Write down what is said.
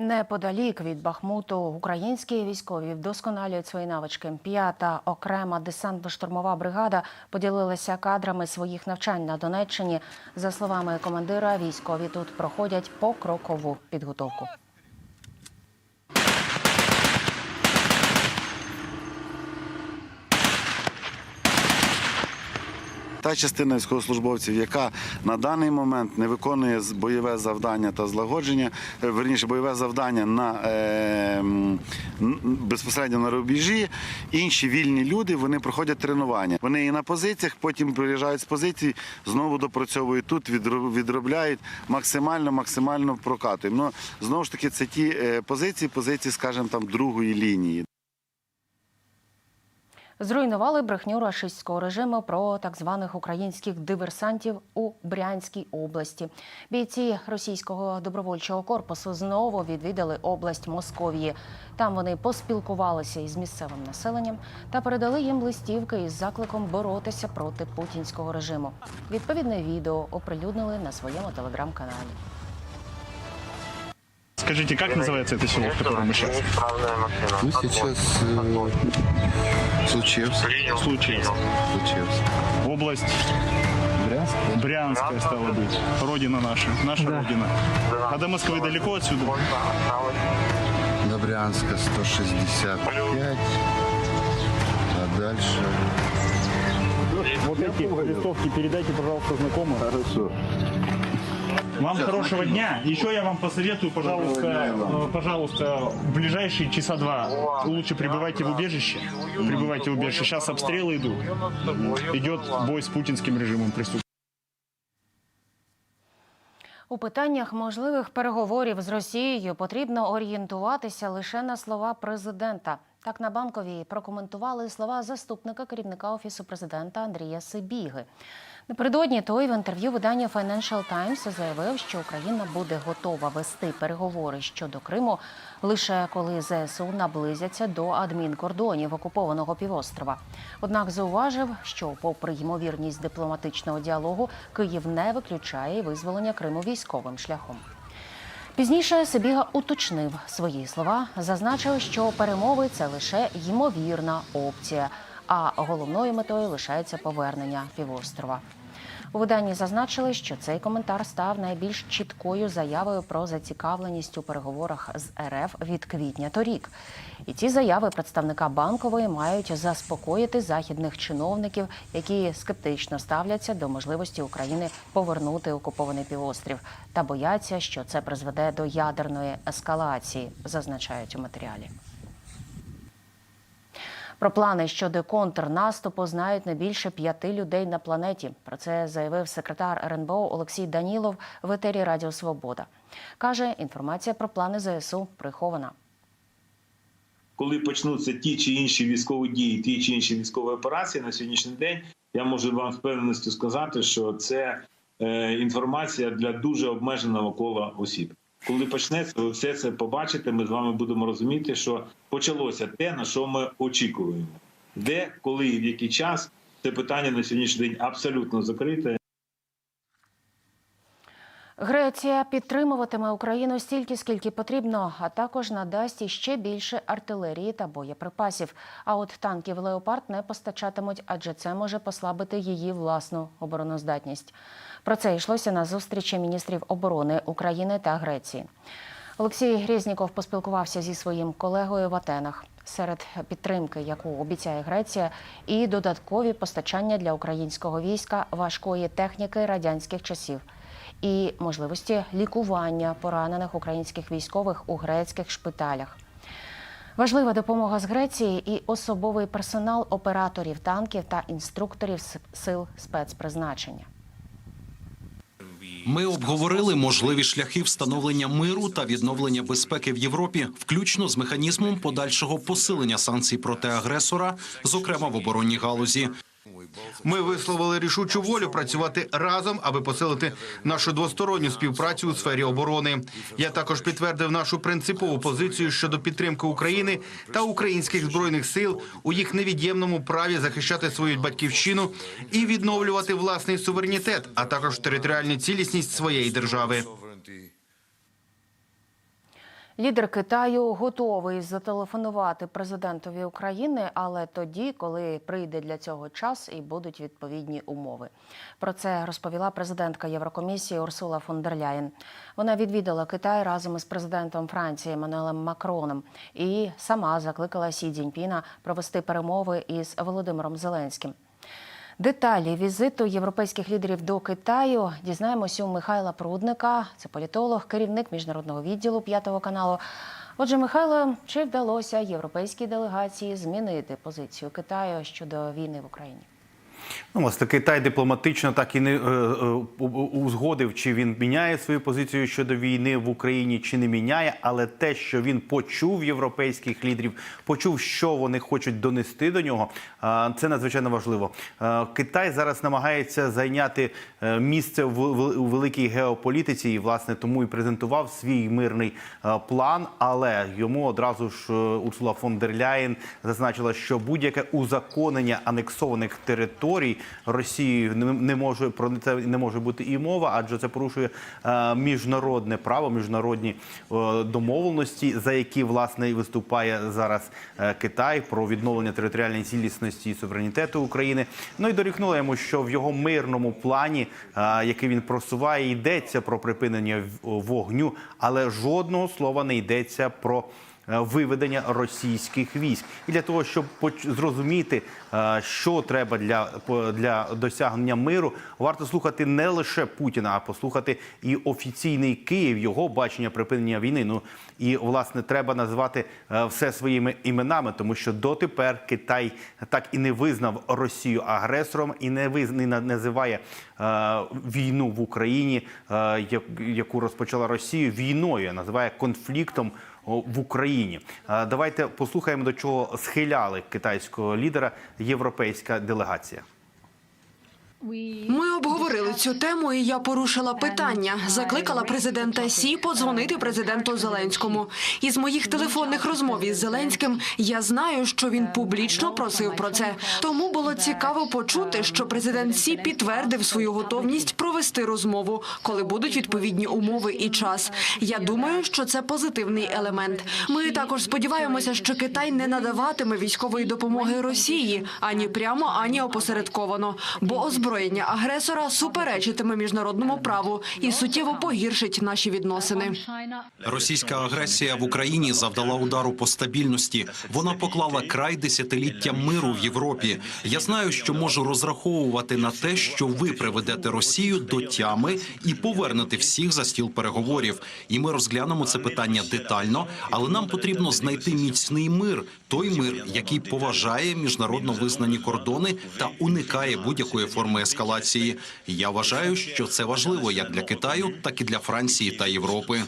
Неподалік від Бахмуту українські військові вдосконалюють свої навички. П'ята окрема десантно-штурмова бригада поділилася кадрами своїх навчань на Донеччині. За словами командира, військові тут проходять покрокову підготовку. Та частина військовослужбовців, яка на даний момент не виконує бойове завдання та злагодження, е, верніше бойове завдання на е, безпосередньо на рубежі. Інші вільні люди вони проходять тренування. Вони і на позиціях, потім приїжджають з позицій, знову допрацьовують тут, відробляють максимально, максимально прокатуємо. Ну знову ж таки, це ті е, позиції, позиції, скажімо, там другої лінії. Зруйнували брехню рашистського режиму про так званих українських диверсантів у Брянській області. Бійці російського добровольчого корпусу знову відвідали область Московії. Там вони поспілкувалися із місцевим населенням та передали їм листівки із закликом боротися проти путінського режиму. Відповідне відео оприлюднили на своєму телеграм-каналі. Скажите, как называется это село, в котором мы сейчас? Мы сейчас э, Случевск. Случилось. Случевск. Область Брянск? Брянская стала быть. Родина наша. Наша родина. А до Москвы далеко отсюда? До Брянска 165. А дальше... Вот эти листовки передайте, пожалуйста, знакомым. Хорошо. Вам хорошего дня. Еще я вам посоветую, пожалуйста, э, пожалуйста, в ближайшие часа два лучше пребывайте в убежище. Пребывайте в убежище. Сейчас обстрелы идут. Идет бой с путинским режимом преступным. У питаннях можливих переговорів з Росією потрібно орієнтуватися лише на слова президента. Так на банковій прокоментували слова заступника керівника офісу президента Андрія Сибіги. Напередодні той в інтерв'ю виданню Financial Times заявив, що Україна буде готова вести переговори щодо Криму лише коли ЗСУ наблизяться до адмінкордонів окупованого півострова. Однак зауважив, що, попри ймовірність дипломатичного діалогу, Київ не виключає визволення Криму військовим шляхом. Пізніше Сибіга уточнив свої слова, зазначив, що перемови це лише ймовірна опція, а головною метою лишається повернення півострова. У виданні зазначили, що цей коментар став найбільш чіткою заявою про зацікавленість у переговорах з РФ від квітня торік. І ці заяви представника банкової мають заспокоїти західних чиновників, які скептично ставляться до можливості України повернути окупований півострів та бояться, що це призведе до ядерної ескалації, зазначають у матеріалі. Про плани щодо контрнаступу знають не більше п'яти людей на планеті. Про це заявив секретар РНБО Олексій Данілов в етері Радіо Свобода. Каже, інформація про плани ЗСУ прихована. коли почнуться ті чи інші військові дії, ті чи інші військові операції на сьогоднішній день, я можу вам з впевненістю сказати, що це е, інформація для дуже обмеженого кола осіб. Коли почнеться, ви все це побачите. Ми з вами будемо розуміти, що почалося те, на що ми очікуємо. Де, коли і в який час це питання на сьогоднішній день абсолютно закрите. Греція підтримуватиме Україну стільки, скільки потрібно, а також надасть іще більше артилерії та боєприпасів. А от танків леопард не постачатимуть, адже це може послабити її власну обороноздатність. Про це йшлося на зустрічі міністрів оборони України та Греції. Олексій Грєзніков поспілкувався зі своїм колегою в Атенах. Серед підтримки, яку обіцяє Греція, і додаткові постачання для українського війська важкої техніки радянських часів і можливості лікування поранених українських військових у грецьких шпиталях. Важлива допомога з Греції і особовий персонал операторів танків та інструкторів сил спецпризначення. Ми обговорили можливі шляхи встановлення миру та відновлення безпеки в Європі, включно з механізмом подальшого посилення санкцій проти агресора, зокрема в оборонній галузі. Ми висловили рішучу волю працювати разом, аби посилити нашу двосторонню співпрацю у сфері оборони. Я також підтвердив нашу принципову позицію щодо підтримки України та українських збройних сил у їх невід'ємному праві захищати свою батьківщину і відновлювати власний суверенітет, а також територіальну цілісність своєї держави. Лідер Китаю готовий зателефонувати президентові України, але тоді, коли прийде для цього час і будуть відповідні умови. Про це розповіла президентка Єврокомісії Урсула фон дер Ляєн. Вона відвідала Китай разом із президентом Франції Еммануелем Макроном і сама закликала Сі Цзіньпіна провести перемови із Володимиром Зеленським. Деталі візиту європейських лідерів до Китаю дізнаємося у Михайла Прудника. Це політолог, керівник міжнародного відділу п'ятого каналу. Отже, Михайло, чи вдалося європейській делегації змінити позицію Китаю щодо війни в Україні? Ну, таки Китай дипломатично так і не е, е, узгодив, чи він міняє свою позицію щодо війни в Україні, чи не міняє. Але те, що він почув європейських лідерів, почув, що вони хочуть донести до нього, е, це надзвичайно важливо. Е, Китай зараз намагається зайняти місце в, великій геополітиці, і власне тому і презентував свій мирний план. Але йому одразу ж Урсула фон дер Ляєн зазначила, що будь-яке узаконення анексованих територій Росією не- не може про це не може бути і мова, адже це порушує е, міжнародне право, міжнародні е, домовленості, за які власне і виступає зараз е, Китай про відновлення територіальної цілісності і суверенітету України. Ну і дорікнула йому, що в його мирному плані, який він просуває, йдеться про припинення вогню, але жодного слова не йдеться про виведення російських військ. І для того, щоб зрозуміти, е, що треба для, для досягнення миру, варто слухати не лише Путіна, а послухати і офіційний Київ, його бачення припинення війни. Ну і власне треба назвати е, все своїми іменами, тому що дотепер Китай так і не визнав Росію агресором і не виз... не називає е, війну в Україні, е, яку розпочала Росія, війною, називає конфліктом в Україні. Давайте послухаємо, до чого схиляли китайського лідера європейська делегація. Ми обговорили цю тему, і я порушила питання. Закликала президента Сі подзвонити президенту Зеленському. Із моїх телефонних розмов із Зеленським я знаю, що він публічно просив про це. Тому було цікаво почути, що президент Сі підтвердив свою готовність провести розмову, коли будуть відповідні умови і час. Я думаю, що це позитивний елемент. Ми також сподіваємося, що Китай не надаватиме військової допомоги Росії ані прямо, ані опосередковано, бо озброєння агресора суперечитиме міжнародному праву і суттєво погіршить наші відносини. Російська агресія в Україні завдала удару по стабільності. Вона поклала край десятиліттям миру в Європі. Я знаю, що можу розраховувати на те, що ви приведете Росію до тями і повернете всіх за стіл переговорів. І ми розглянемо це питання детально, але нам потрібно знайти міцний мир, той мир, який поважає міжнародно визнані кордони та уникає будь-якої форми ескалації. Я вважаю, що це важливо як для Китаю, так і для Франції та Європи.